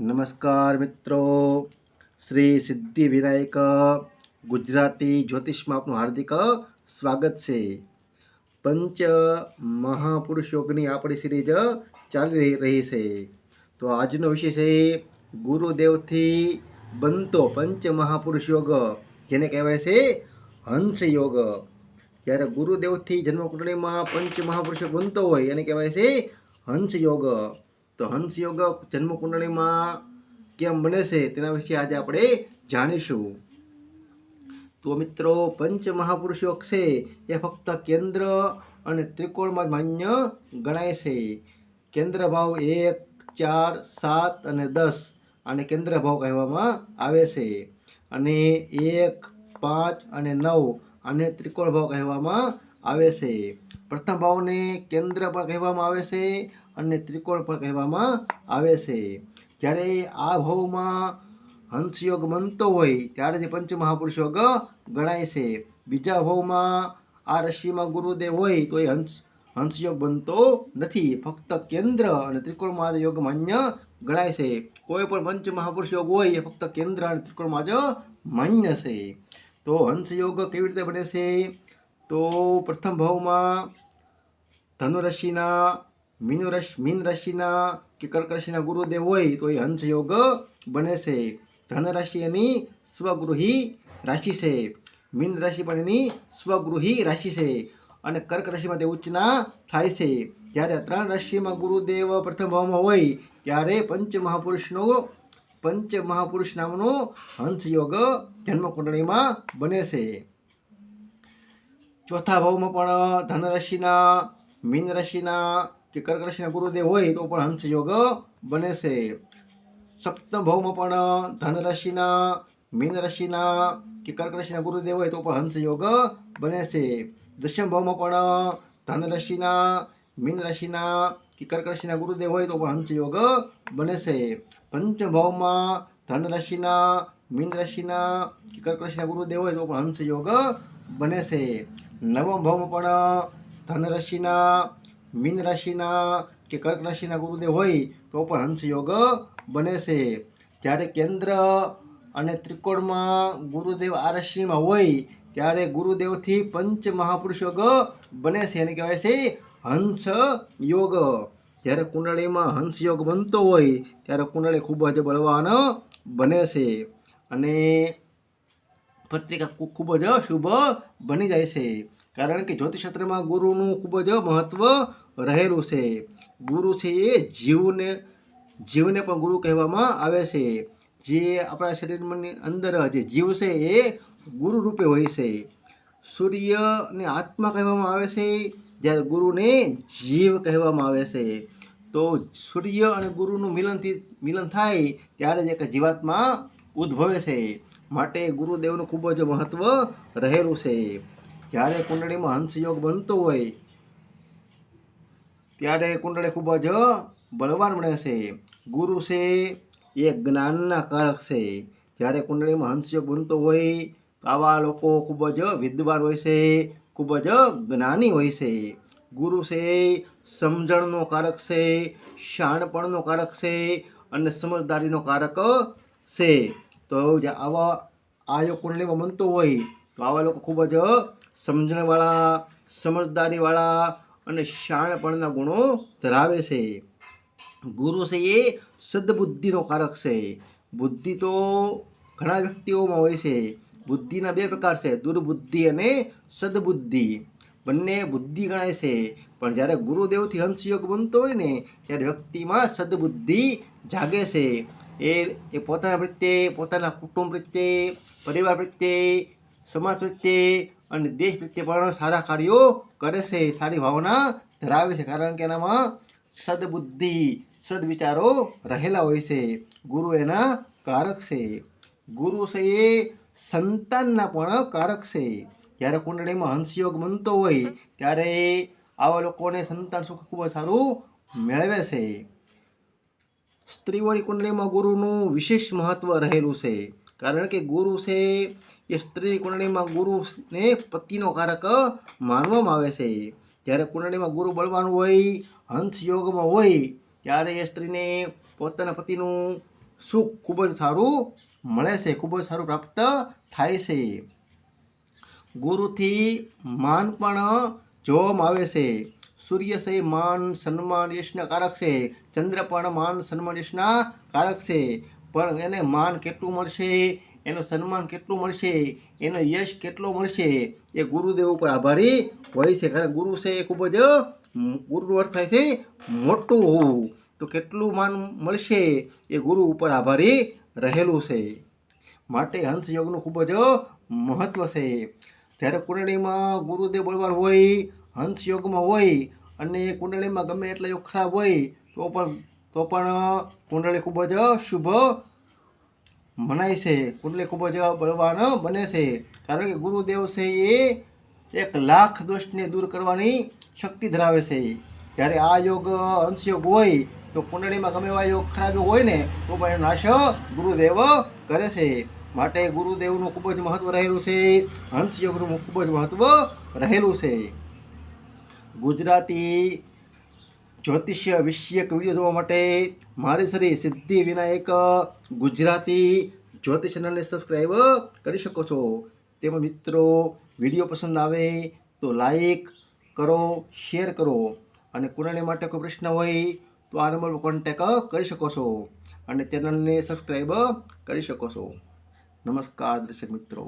નમસ્કાર મિત્રો. શ્રી સિદ્ધિ વિનાયક ગુજરાતી જ્યોતિષમાં આપનું હાર્દિક સ્વાગત છે. પંચ મહાપુરુષ યોગની આપણી સિરીઝ ચાલી રહી- છે. તો આજનો વિષય છે, ગુરુદેવથી બનતો પંચ મહાપુરુષ યોગ જેને કહેવાય છે હંસ યોગ જ્યારે ગુરુદેવથી જન્મકુંડળીમાં પંચ મહાપુરુષ બનતો હોય, એને કહેવાય છે હંસ યોગ તો હંસ યોગ જન્મકુંડળીમાં કેમ બને છે? તેના વિશે આજે આપણે જાણીશું. તો મિત્રો, પંચ મહાપુરુષ યોગ છે, એ ફક્ત કેન્દ્ર અને ત્રિકોણમાં માન્ય ગણાય છે. કેન્દ્ર ભાવ એક, ચાર, સાત અને દસ આને કેન્દ્ર ભાવ કહેવામાં આવે છે. અને એક, પાંચ અને નવ આને ત્રિકોણ ભાવ કહેવામાં આવે છે. પ્રથમ ભાવને કેન્દ્ર પણ કહેવામાં આવે છે અને ત્રિકોણ પણ કહેવામાં આવે છે. જ્યારે આ ભાવમાં હંસયોગ બનતો હોય, ત્યારે જે પંચ મહાપુરુષ યોગ ગણાય છે. બીજા ભાવમાં આ રશિમાં ગુરુદેવ હોય, તો એ હંસ, હંસયોગ બનતો નથી. ફક્ત કેન્દ્ર અને ત્રિકોણમાં યોગ માન્ય ગણાય છે. કોઈ પણ પંચ મહાપુરુષ યોગ હોય, એ ફક્ત કેન્દ્ર અને ત્રિકોણમાં જ માન્ય છે. તો હંસયોગ કેવી રીતે બને છે? તો પ્રથમ ભાવમાં ધનુરશિના મીન રાશિ મીન રાશિના કે કર્ક રાશિના ગુરુદેવ હોય તો એ હંસ યોગ બને છે. ધન રાશિ એની સ્વગૃહી રાશિ છે. મીન રાશિ પણ એની સ્વગૃહી રાશિ છે અને કર્ક રાશિમાં તે ઉચ્ચના થાય છે. જ્યારે ત્રણ રાશિમાં ગુરુદેવ પ્રથમ ભાવમાં હોય, ત્યારે પંચ મહાપુરુષનો પંચ મહાપુરુષ નામનો હંસ યોગ જન્મકુંડળીમાં બને છે. ચોથા ભાવમાં પણ ધન રાશિના મીન રાશિના કે કર્ક રાશિના ગુરુદેવ હોય તો પણ હંસ યોગ બને છે. સપ્તમ ભાવમાં પણ ધન રાશિના મીન રાશિના કે કર્ક રાશિના ગુરુદેવ હોય તો પણ હંસ યોગ બને છે. દશમ ભાવમાં પણ ધન રાશિના મીન રાશિના કે કર્ક રાશિના ગુરુદેવ હોય તો પણ હંસ યોગ બને છે. પંચમ ભાવમાં ધન રાશિના મીન રાશિના કે કર્ક રાશિના ગુરુદેવ હોય તો પણ હંસ યોગ બને છે. નવમ ભાવમાં પણ ધન રાશિના, મીન રાશિના કે કર્ક રાશિના ગુરુદેવ હોય તો પણ હંસ યોગ બને છે. જ્યારે કેન્દ્ર અને ત્રિકોણમાં ગુરુદેવ આ રાશિમાં હોય ત્યારે ગુરુદેવથી પંચ મહાપુરુષ યોગ બને છે એને કહેવાય છે હંસ યોગ જ્યારે કુંડળીમાં હંસ યોગ બનતો હોય ત્યારે કુંડળી ખૂબ જ બળવાન બને છે. અને પત્રિકા ખૂબ જ શુભ બની જાય છે. કારણ કે જ્યોતિષશાસ્ત્રમાં ગુરુનું ખૂબ જ મહત્ત્વ રહેલું છે. ગુરુ છે એ જીવને જીવને પણ ગુરુ કહેવામાં આવે છે. જે આપણા શરીરની અંદર જે જીવ છે એ ગુરુ રૂપે હોય છે. સૂર્યને આત્મા કહેવામાં આવે છે. જ્યારે ગુરુને જીવ કહેવામાં આવે છે. તો સૂર્ય અને ગુરુનું મિલનથી, મિલન થાય ત્યારે જ એક જીવાત્મા ઉદ્ભવે છે. માટે ગુરુદેવનું ખૂબ જ મહત્વ રહેલું છે. જ્યારે કુંડળીમાં હંસ યોગ બનતો હોય, ત્યારે કુંડળી ખૂબ જ બળવાન બને છે. ગુરુ છે એ જ્ઞાનના કારક છે. જ્યારે કુંડળીમાં હંસયોગ બનતો હોય આવા લોકો ખૂબ જ વિદ્વાન હોય છે, ખૂબ જ જ્ઞાની હોય છે. ગુરુ છે સમજણનો કારક છે, શાણપણનો કારક છે અને સમજદારીનો કારક છે. તો જે આવા, આ જો કુંડલીમાં બનતો હોય, તો આવા લોકો ખૂબ જ સમજણવાળા, સમજદારીવાળા અને શાણપણના ગુણો ધરાવે છે. ગુરુ છે એ સદબુદ્ધિનો કારક છે. બુદ્ધિ તો ઘણા વ્યક્તિઓમાં હોય છે. બુદ્ધિના બે પ્રકાર છે, દુર્બુદ્ધિ અને સદબુદ્ધિ. બંને બુદ્ધિ ગણાય છે. પણ જ્યારે ગુરુદેવથી હંસયોગ બનતો હોય ને, ત્યારે વ્યક્તિમાં સદબુદ્ધિ જાગે છે. એ એ પોતાના પ્રત્યે, પોતાના કુટુંબ પ્રત્યે, પરિવાર પ્રત્યે, સમાજ પ્રત્યે અને દેશ પ્રત્યે પણ સારા કાર્યો કરે છે, સારી ભાવના ધરાવે છે. કારણ કે એનામાં સદબુદ્ધિ, સદવિચારો રહેલા હોય છે. ગુરુ એના કારક છે. ગુરુ છે એ સંતાનના પણ કારક છે. જ્યારે કુંડળીમાં હંસયોગ બનતો હોય, ત્યારે આવા લોકોને સંતાન સુખ ખૂબ જ સારું મેળવે છે. સ્ત્રીઓની કુંડળીમાં ગુરુનું વિશેષ મહત્વ રહેલું છે. કારણ કે ગુરુ છે, એ સ્ત્રી કુંડળીમાં ગુરુને પતિનો કારક માનવામાં આવે છે. જ્યારે કુંડળીમાં ગુરુ બળવાનું હોય, હંસ યોગમાં હોય, ત્યારે એ સ્ત્રીને પોતાના પતિનું સુખ ખૂબ જ સારું મળે છે, ખૂબ જ સારું પ્રાપ્ત થાય છે. ગુરુથી માન પણ જોવામાં આવે છે. સૂર્ય છે માન સન્માન યશના કારક છે ચંદ્ર પણ માન સન્માન યશના કારક છે પણ એને માન કેટલું મળશે? એનું સન્માન કેટલું મળશે? એનો યશ કેટલો મળશે? એ ગુરુદેવ ઉપર આભારી હોય છે. કારણ ગુરુ છે એ ખૂબ જ ગુરુ અર્થ થાય છે મોટું હોવું. તો કેટલું માન મળશે? એ ગુરુ ઉપર આભારી રહેલું છે. માટે હંસ યોગનું ખૂબ જ મહત્વ છે. જ્યારે કુંડળીમાં ગુરુદેવ બળવાર હોય હંસ યોગમાં હોય અને કુંડળીમાં ગમે એટલા યોગ ખરાબ હોય, તો પણ તો પણ કુંડળી ખૂબ જ શુભ મનાય છે. કુંડલી ખૂબ જ બળવાન બને છે. કારણ કે ગુરુદેવ છે એ એક લાખ દોષને દૂર કરવાની શક્તિ ધરાવે છે. જ્યારે આ યોગ અંશયોગ હોય, તો કુંડળીમાં ગમે એવા યોગ ખરાબ યોગ હોય ને, તો પણ એનો નાશ ગુરુદેવ કરે છે. માટે ગુરુદેવનું ખૂબ જ મહત્વ રહેલું છે. હંસ યોગનું ખૂબ જ મહત્વ રહેલું છે. ગુજરાતી જ્યોતિષ્ય વિષયક વીડિયો જોવા માટે મારી શ્રી સિદ્ધિ વિનાયક ગુજરાતી જ્યોતિષ ચેનલને સબસ્ક્રાઈબ કરી શકો છો. તેમાં મિત્રો વીડિયો પસંદ આવે તો લાઈક કરો શેર કરો અને કુંડળી માટે કોઈ પ્રશ્ન હોય તો આ નંબર પર કોન્ટેક કરી શકો છો અને ચેનલને સબસ્ક્રાઈબ કરી શકો છો. નમસ્કાર દર્શક મિત્રો.